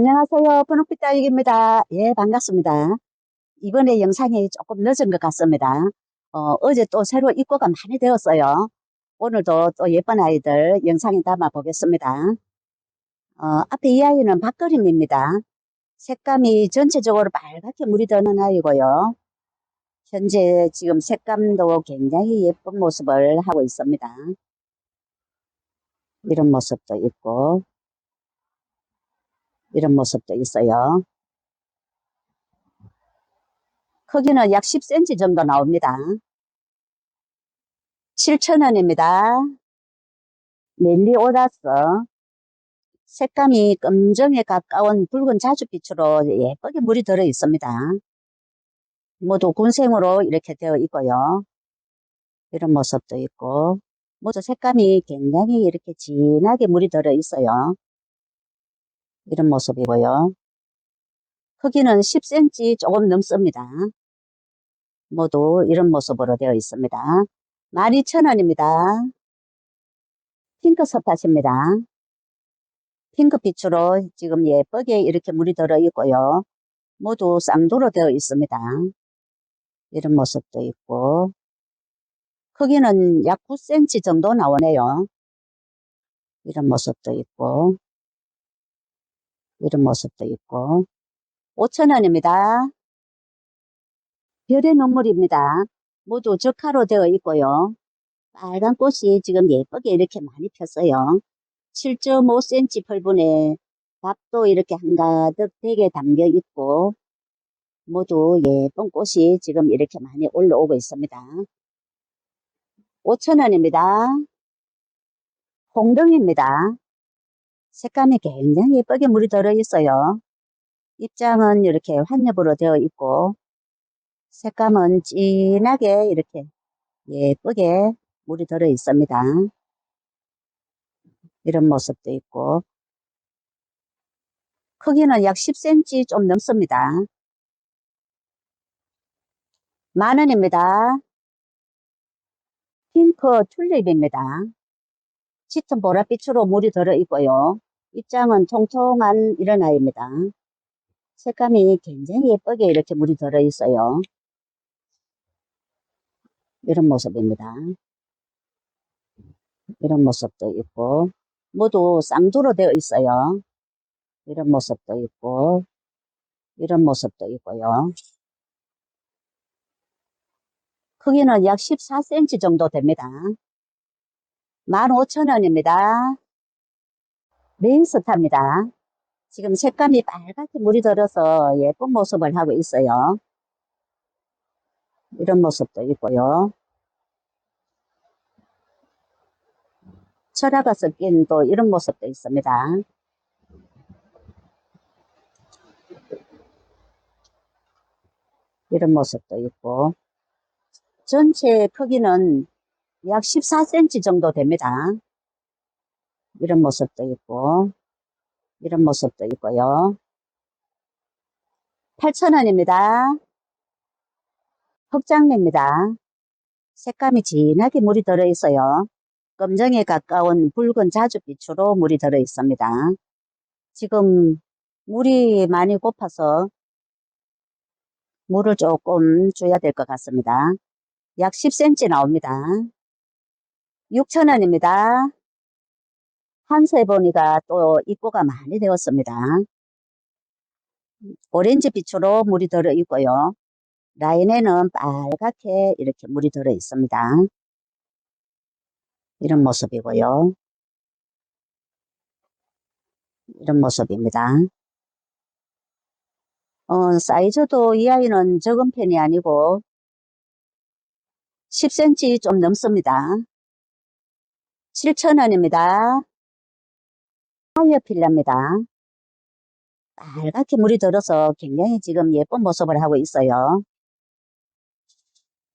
안녕하세요. 분홍빛 딸기입니다. 예, 반갑습니다. 이번에 영상이 조금 늦은 것 같습니다. 어, 제또 새로 입고가 많이 되었어요. 오늘도 또 예쁜 아이들 영상에 담아 보겠습니다. 어, 앞에 이 아이는 박그림입니다. 색감이 전체적으로 빨갛게 물이 드는 아이고요. 현재 지금 색감도 굉장히 예쁜 모습을 하고 있습니다. 이런 모습도 있고, 이런 모습도 있어요. 크기는 약 10cm 정도 나옵니다. 7,000원입니다. 멜리오다스. 색감이 검정에 가까운 붉은 자줏빛으로 예쁘게 물이 들어 있습니다. 모두 군생으로 이렇게 되어 있고요. 이런 모습도 있고, 모두 색감이 굉장히 이렇게 진하게 물이 들어 있어요. 이런 모습이고요. 크기는 10cm 조금 넘습니다. 모두 이런 모습으로 되어 있습니다. 12,000원입니다. 핑크 스팟입니다. 핑크빛으로 지금 예쁘게 이렇게 물이 들어 있고요. 모두 쌍두로 되어 있습니다. 이런 모습도 있고 크기는 약 9cm 정도 나오네요. 이런 모습도 있고 이런 모습도 있고 5,000원입니다. 별의 눈물입니다. 모두 적화로 되어 있고요. 빨간 꽃이 지금 예쁘게 이렇게 많이 폈어요. 7.5cm 펄분에 밥도 이렇게 한가득 되게 담겨 있고 모두 예쁜 꽃이 지금 이렇게 많이 올라오고 있습니다. 5,000원입니다. 홍등입니다. 색감이 굉장히 예쁘게 물이 들어 있어요. 입장은 이렇게 환엽으로 되어 있고 색감은 진하게 이렇게 예쁘게 물이 들어 있습니다. 이런 모습도 있고 크기는 약 10cm 좀 넘습니다. 만원입니다. 핑크 튤립입니다. 짙은 보랏빛으로 물이 들어 있고요. 입장은 통통한 이런 아이입니다. 색감이 굉장히 예쁘게 이렇게 물이 들어 있어요. 이런 모습입니다. 이런 모습도 있고 모두 쌍두로 되어 있어요. 이런 모습도 있고 이런 모습도 있고요. 크기는 약 14cm 정도 됩니다. 15,000원입니다. 메인스타입니다. 지금 색감이 빨갛게 물이 들어서 예쁜 모습을 하고 있어요. 이런 모습도 있고요. 철화가 섞인 또 이런 모습도 있습니다. 이런 모습도 있고 전체 크기는 약 14cm 정도 됩니다. 이런 모습도 있고 이런 모습도 있고요. 8,000원입니다. 흑장미입니다. 색감이 진하게 물이 들어 있어요. 검정에 가까운 붉은 자줏빛으로 물이 들어 있습니다. 지금 물이 많이 고파서 물을 조금 줘야 될 것 같습니다. 약 10cm 나옵니다. 6,000원입니다. 한세보니가 또 입고가 많이 되었습니다. 오렌지 빛으로 물이 들어 있고요. 라인에는 빨갛게 이렇게 물이 들어 있습니다. 이런 모습이고요. 이런 모습입니다. 어, 사이즈도 이 아이는 적은 편이 아니고 10cm 좀 넘습니다. 7,000원입니다. 하이어 필라입니다. 빨갛게 물이 들어서 굉장히 지금 예쁜 모습을 하고 있어요.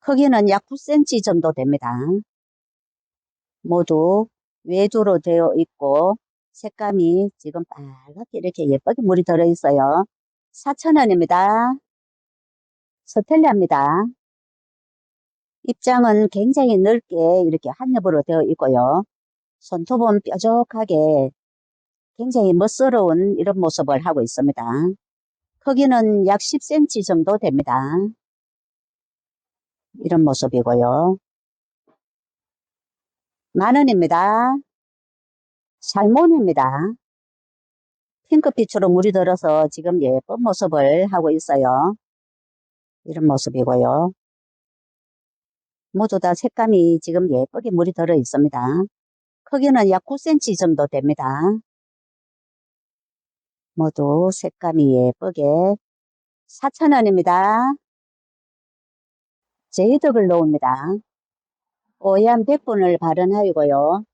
크기는 약 9cm 정도 됩니다. 모두 외주로 되어 있고 색감이 지금 빨갛게 이렇게 예쁘게 물이 들어 있어요. 4,000원입니다. 스텔라입니다. 입장은 굉장히 넓게 이렇게 한 엽으로 되어 있고요. 손톱은 뾰족하게 굉장히 멋스러운 이런 모습을 하고 있습니다. 크기는 약 10cm 정도 됩니다. 이런 모습이고요. 만원입니다. 살몬입니다. 핑크빛으로 물이 들어서 지금 예쁜 모습을 하고 있어요. 이런 모습이고요. 모두 다 색감이 지금 예쁘게 물이 들어 있습니다. 크기는 약 9cm 정도 됩니다. 모두 색감이 예쁘게 4,000원입니다. 제이드 글로우입니다. 오얀 백분을 발현하이고요.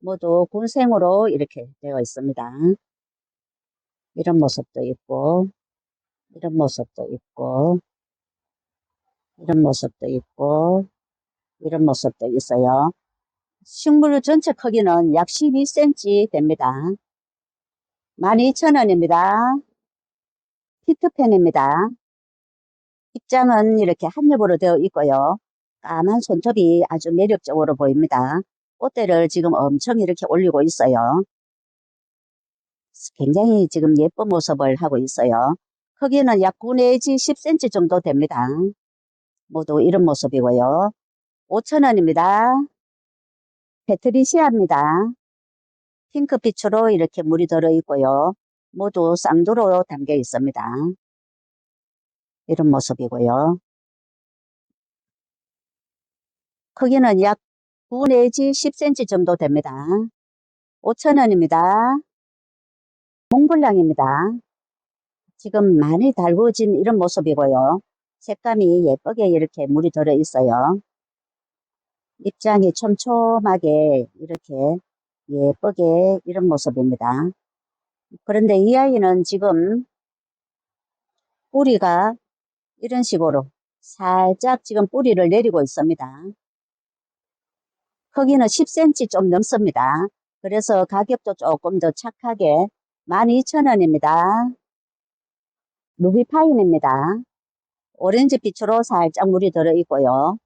모두 군생으로 이렇게 되어 있습니다. 이런 모습도 있고, 이런 모습도 있고, 이런 모습도 있고, 이런 모습도 있어요. 식물 전체 크기는 약 12cm 됩니다. 12,000원입니다. 히트펜입니다. 입장은 이렇게 한 겹으로 되어 있고요. 까만 손톱이 아주 매력적으로 보입니다. 꽃대를 지금 엄청 이렇게 올리고 있어요. 굉장히 지금 예쁜 모습을 하고 있어요. 크기는 약 9 내지 10cm 정도 됩니다. 모두 이런 모습이고요. 5,000원입니다. 페트리시아입니다. 핑크빛으로 이렇게 물이 들어 있고요. 모두 쌍두로 담겨 있습니다. 이런 모습이고요. 크기는 약 9 내지 10cm 정도 됩니다. 5,000원입니다. 몽블랑입니다. 지금 많이 달궈진 이런 모습이고요. 색감이 예쁘게 이렇게 물이 들어 있어요. 입장이 촘촘하게 이렇게 예쁘게 이런 모습입니다. 그런데 이 아이는 지금 뿌리가 이런 식으로 살짝 지금 뿌리를 내리고 있습니다. 크기는 10cm 좀 넘습니다. 그래서 가격도 조금 더 착하게 12,000원입니다. 루비파인입니다. 오렌지 빛으로 살짝 물이 들어 있고요.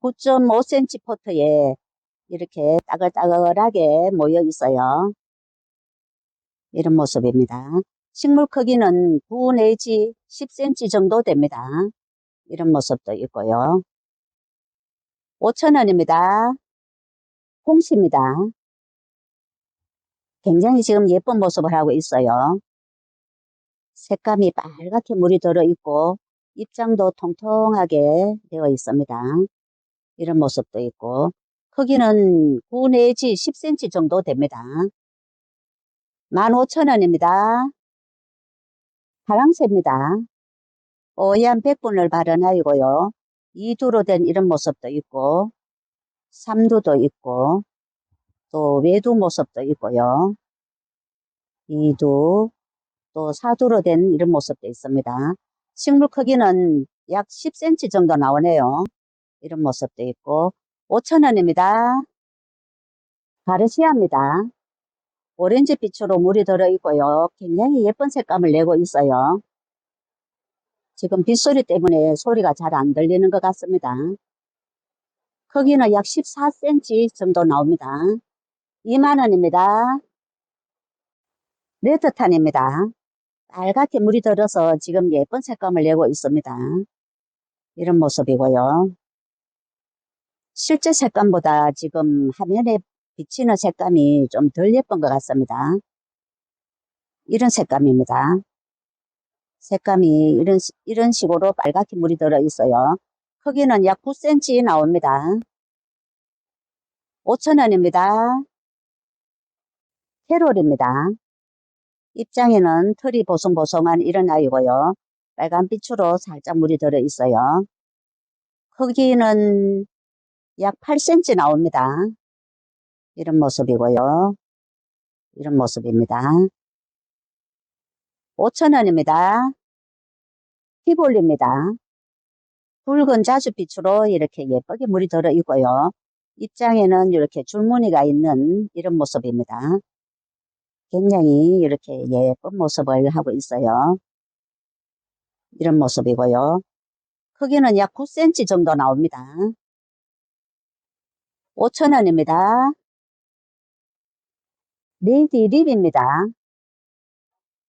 9.5cm 포트에 이렇게 따글따글하게 모여 있어요. 이런 모습입니다. 식물 크기는 9 내지 10cm 정도 됩니다. 이런 모습도 있고요. 5,000원입니다. 홍시입니다. 굉장히 지금 예쁜 모습을 하고 있어요. 색감이 빨갛게 물이 들어 있고 입장도 통통하게 되어 있습니다. 이런 모습도 있고 크기는 9 내지 10cm 정도 됩니다. 15,000원입니다. 파랑새입니다. 오얀 백분을 발현하이고요. 2두로 된 이런 모습도 있고 3두도 있고 또 외두 모습도 있고요. 2두 또 4두로 된 이런 모습도 있습니다. 식물 크기는 약 10cm 정도 나오네요. 이런 모습도 있고 5,000원입니다. 가르시아입니다. 오렌지 빛으로 물이 들어 있고요. 굉장히 예쁜 색감을 내고 있어요. 지금 빗소리 때문에 소리가 잘 안 들리는 것 같습니다. 크기는 약 14cm 정도 나옵니다. 2만원입니다. 레드탄입니다. 빨갛게 물이 들어서 지금 예쁜 색감을 내고 있습니다. 이런 모습이고요. 실제 색감보다 지금 화면에 비치는 색감이 좀 덜 예쁜 것 같습니다. 이런 색감입니다. 색감이 이런, 이런 식으로 빨갛게 물이 들어 있어요. 크기는 약 9cm 나옵니다. 5,000원입니다. 캐롤입니다. 입장에는 털이 보송보송한 이런 아이고요. 빨간 빛으로 살짝 물이 들어 있어요. 크기는 약 8cm 나옵니다. 이런 모습이고요. 이런 모습입니다. 5,000원입니다. 티볼리입니다. 붉은 자주빛으로 이렇게 예쁘게 물이 들어 있고요. 입장에는 이렇게 줄무늬가 있는 이런 모습입니다. 굉장히 이렇게 예쁜 모습을 하고 있어요. 이런 모습이고요. 크기는 약 9cm 정도 나옵니다. 5,000원입니다. 레디 립입니다.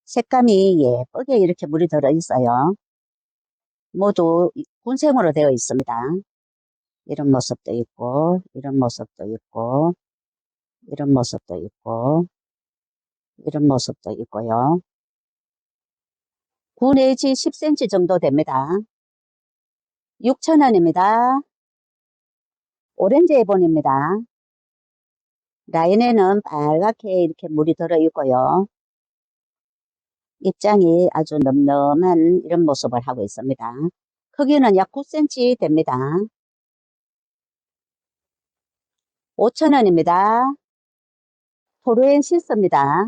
색감이 예쁘게 이렇게 물이 들어 있어요. 모두 군생으로 되어 있습니다. 이런 모습도 있고, 이런 모습도 있고, 이런 모습도 있고, 이런 모습도 있고요. 9 내지 10cm 정도 됩니다. 6,000원입니다. 오렌지 애본입니다. 라인에는 빨갛게 이렇게 물이 들어 있고요. 입장이 아주 늠름한 이런 모습을 하고 있습니다. 크기는 약 9cm 됩니다. 5,000원입니다. 토르엔시스입니다.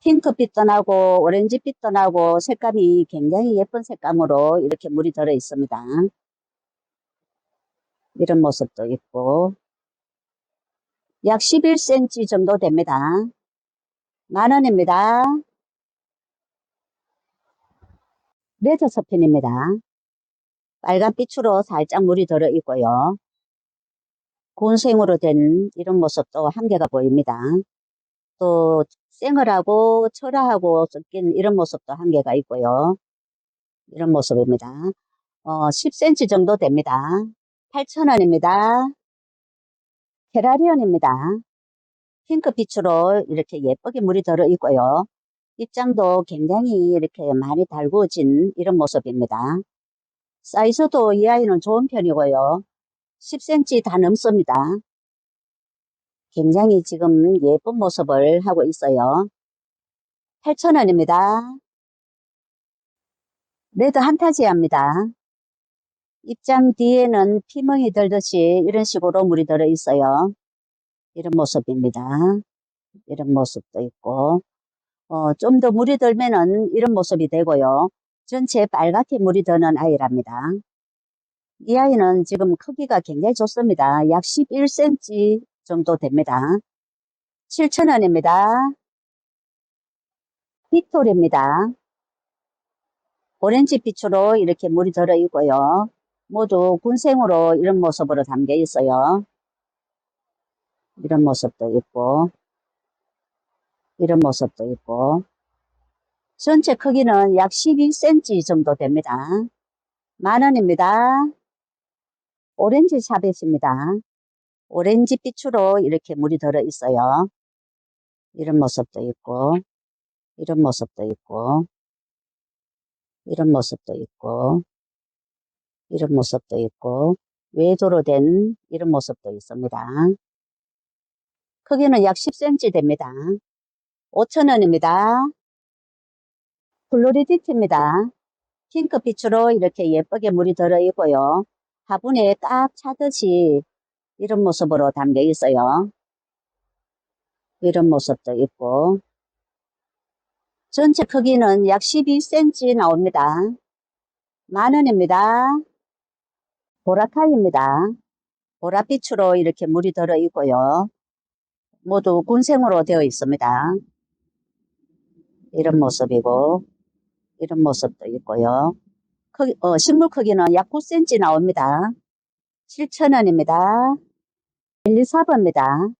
핑크빛도 나고 오렌지빛도 나고 색감이 굉장히 예쁜 색감으로 이렇게 물이 들어 있습니다. 이런 모습도 있고 약 11cm 정도 됩니다. 만원입니다. 레저 서핀입니다. 빨간 빛으로 살짝 물이 들어 있고요. 군생으로 된 이런 모습도 한계가 보입니다. 또 생얼하고 철화하고 섞인 이런 모습도 한계가 있고요. 이런 모습입니다. 어, 10cm 정도 됩니다. 8,000원입니다. 테라리언입니다. 핑크빛으로 이렇게 예쁘게 물이 들어 있고요. 입장도 굉장히 이렇게 많이 달구어진 이런 모습입니다. 사이즈도 이 아이는 좋은 편이고요. 10cm 다 넘습니다. 굉장히 지금 예쁜 모습을 하고 있어요. 8,000원입니다. 레드 한타지아입니다. 입장 뒤에는 피멍이 들듯이 이런 식으로 물이 들어 있어요. 이런 모습입니다. 이런 모습도 있고, 어, 좀 더 물이 들면은 이런 모습이 되고요. 전체 빨갛게 물이 드는 아이랍니다. 이 아이는 지금 크기가 굉장히 좋습니다. 약 11cm 정도 됩니다. 7,000원입니다. 빅토리입니다. 오렌지 빛으로 이렇게 물이 들어 있고요. 모두 군생으로 이런 모습으로 담겨 있어요. 이런 모습도 있고, 이런 모습도 있고, 전체 크기는 약 12cm 정도 됩니다. 만원입니다. 오렌지 샤벳입니다. 오렌지 빛으로 이렇게 물이 들어 있어요. 이런 모습도 있고, 이런 모습도 있고, 이런 모습도 있고, 이런 모습도 있고, 외도로 된 이런 모습도 있습니다. 크기는 약 10cm 됩니다. 5,000원입니다. 플로리디티입니다. 핑크빛으로 이렇게 예쁘게 물이 들어 있고요. 화분에 딱 차듯이 이런 모습으로 담겨 있어요. 이런 모습도 있고 전체 크기는 약 12cm 나옵니다. 만원입니다. 보라카입니다. 보라빛으로 이렇게 물이 들어 있고요. 모두 군생으로 되어 있습니다. 이런 모습이고 이런 모습도 있고요. 크기, 어, 식물 크기는 약 9cm 나옵니다. 7,000원입니다. 1, 2, 4번입니다.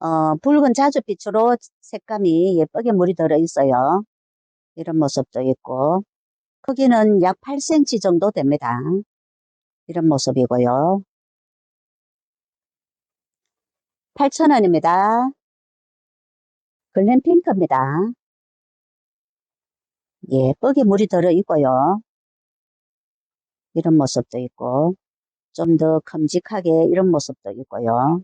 어, 붉은 자주빛으로 색감이 예쁘게 물이 들어 있어요. 이런 모습도 있고 크기는 약 8cm 정도 됩니다. 이런 모습이고요. 8,000원입니다. 글램 핑크입니다. 예쁘게 물이 들어 있고요. 이런 모습도 있고 좀 더 큼직하게 이런 모습도 있고요.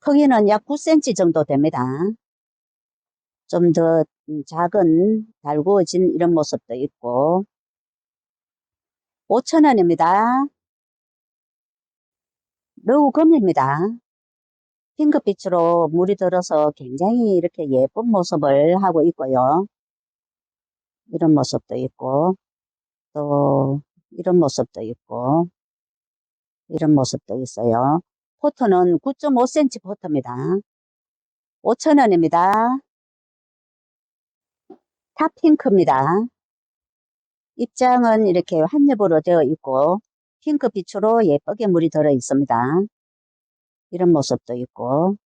크기는 약 9cm 정도 됩니다. 좀 더 작은 달구어진 이런 모습도 있고 5,000원입니다. 러우금입니다. 핑크빛으로 물이 들어서 굉장히 이렇게 예쁜 모습을 하고 있고요. 이런 모습도 있고 또 이런 모습도 있고 이런 모습도 있어요. 포터는 9.5cm 포터입니다. 5,000원입니다. 탑핑크입니다. 입장은 이렇게 한엽으로 되어 있고 핑크빛으로 예쁘게 물이 들어 있습니다. 이런 모습도 있고,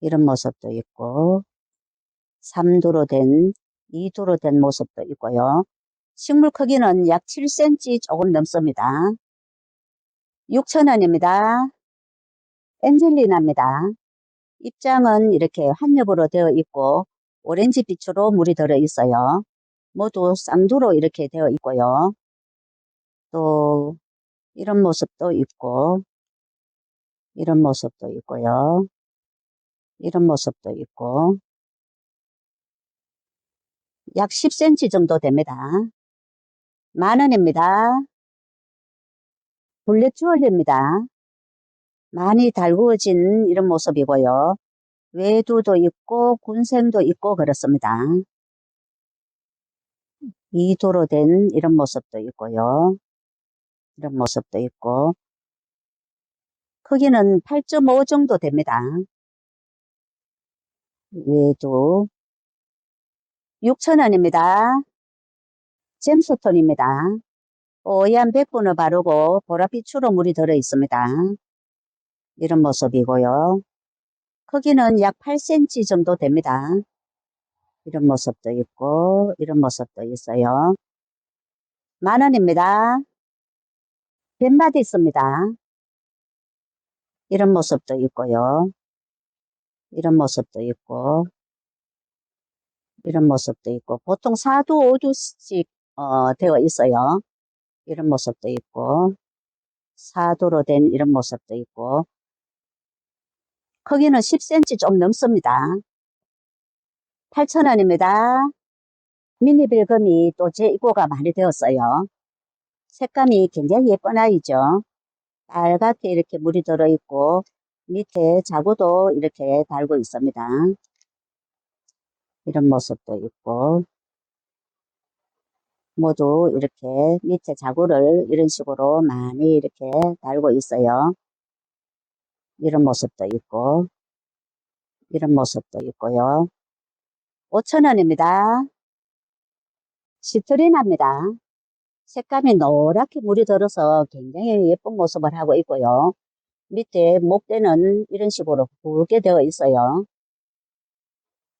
이런 모습도 있고, 3도로 된, 2도로 된 모습도 있고요. 식물 크기는 약 7cm 조금 넘습니다. 6,000원입니다. 엔젤리나입니다. 입장은 이렇게 한엽으로 되어 있고, 오렌지 빛으로 물이 들어 있어요. 모두 쌍두로 이렇게 되어 있고요. 또, 이런 모습도 있고, 이런 모습도 있고요. 이런 모습도 있고, 약 10cm 정도 됩니다. 만 원입니다. 블랙 주얼리입니다. 많이 달구어진 이런 모습이고요. 외두도 있고 군생도 있고 그렇습니다. 이도로 된 이런 모습도 있고요. 이런 모습도 있고 크기는 8.5 정도 됩니다. 외두 6,000원입니다. 잼스톤입니다. 뽀얀 백분을 바르고 보랏빛으로 물이 들어 있습니다. 이런 모습이고요. 크기는 약 8cm 정도 됩니다. 이런 모습도 있고 이런 모습도 있어요. 만 원입니다. 뱃마디 있습니다. 이런 모습도 있고요. 이런 모습도 있고 이런 모습도 있고 보통 4두 5두씩 어, 되어 있어요. 이런 모습도 있고 4두로 된 이런 모습도 있고 크기는 10cm 좀 넘습니다. 8,000원입니다. 미니 빌금이 또 재입고가 많이 되었어요. 색감이 굉장히 예쁜 아이죠. 빨갛게 이렇게 물이 들어있고 밑에 자구도 이렇게 달고 있습니다. 이런 모습도 있고 모두 이렇게 밑에 자구를 이런 식으로 많이 이렇게 달고 있어요. 이런 모습도 있고 이런 모습도 있고요. 5천원입니다. 시트리나입니다. 색감이 노랗게 물이 들어서 굉장히 예쁜 모습을 하고 있고요. 밑에 목대는 이런 식으로 굵게 되어 있어요.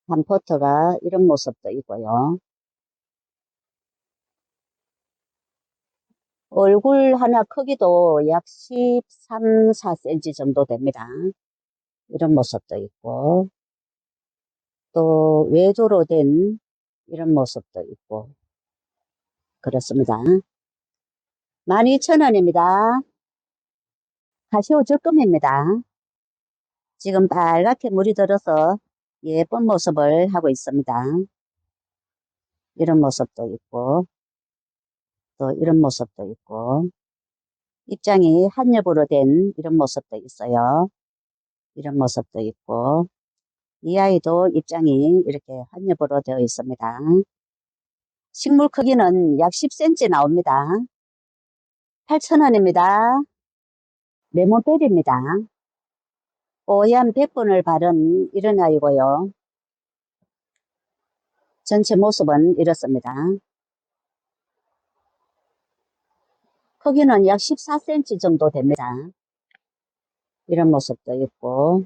반포트가 이런 모습도 있고요. 얼굴 하나 크기도 약 13, 4cm 정도 됩니다. 이런 모습도 있고, 또 외조로 된 이런 모습도 있고, 그렇습니다. 12,000원입니다. 가시오 적금입니다. 지금 빨갛게 물이 들어서 예쁜 모습을 하고 있습니다. 이런 모습도 있고, 또 이런 모습도 있고, 입장이 한엽으로 된 이런 모습도 있어요. 이런 모습도 있고, 이 아이도 입장이 이렇게 한엽으로 되어 있습니다. 식물 크기는 약 10cm 나옵니다. 8,000원입니다. 레몬베리입니다. 뽀얀 백분을 바른 이런 아이고요. 전체 모습은 이렇습니다. 크기는 약 14cm 정도 됩니다. 이런 모습도 있고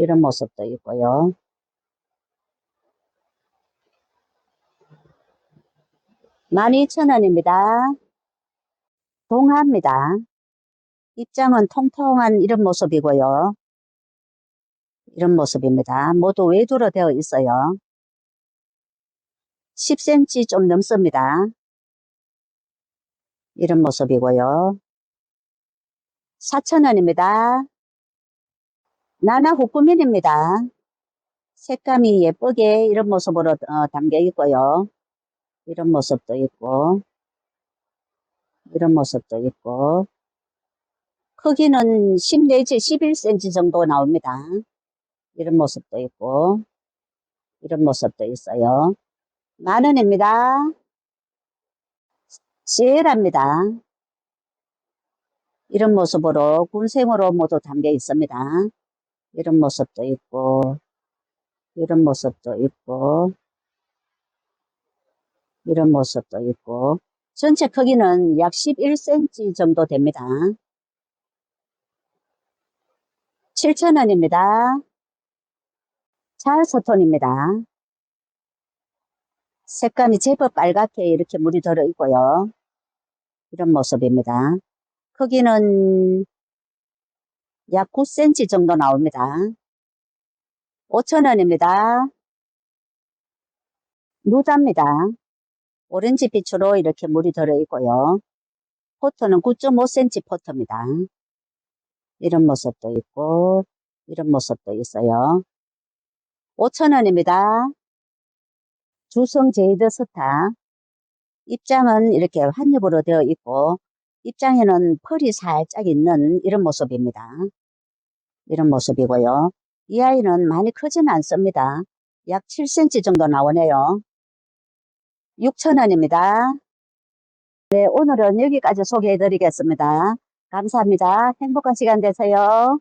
이런 모습도 있고요. (12,000원입니다) 동화입니다. 입장은 통통한 이런 모습이고요. 이런 모습입니다. 모두 외두로 되어 있어요. 10cm 좀 넘습니다. 이런 모습이고요. 4,000원입니다. 나나 후쿠민입니다. 색감이 예쁘게 이런 모습으로 어, 담겨 있고요. 이런 모습도 있고 이런 모습도 있고 크기는 10 내지 11cm 정도 나옵니다. 이런 모습도 있고 이런 모습도 있어요. 만원입니다. 시에라입니다. 이런 모습으로 군생으로 모두 담겨 있습니다. 이런 모습도 있고 이런 모습도 있고 이런 모습도 있고 전체 크기는 약 11cm 정도 됩니다. 7,000원입니다. 찰스톤입니다. 색감이 제법 빨갛게 이렇게 물이 들어 있고요. 이런 모습입니다. 크기는 약 9cm 정도 나옵니다. 5,000원입니다. 누다입니다. 오렌지 빛으로 이렇게 물이 들어 있고요. 포트는 9.5cm 포트입니다. 이런 모습도 있고, 이런 모습도 있어요. 5,000원입니다. 주성 제이드 스타. 입장은 이렇게 한엽으로 되어 있고, 입장에는 펄이 살짝 있는 이런 모습입니다. 이런 모습이고요. 이 아이는 많이 크지는 않습니다. 약 7cm 정도 나오네요. 6,000원입니다. 네, 오늘은 여기까지 소개해 드리겠습니다. 감사합니다. 행복한 시간 되세요.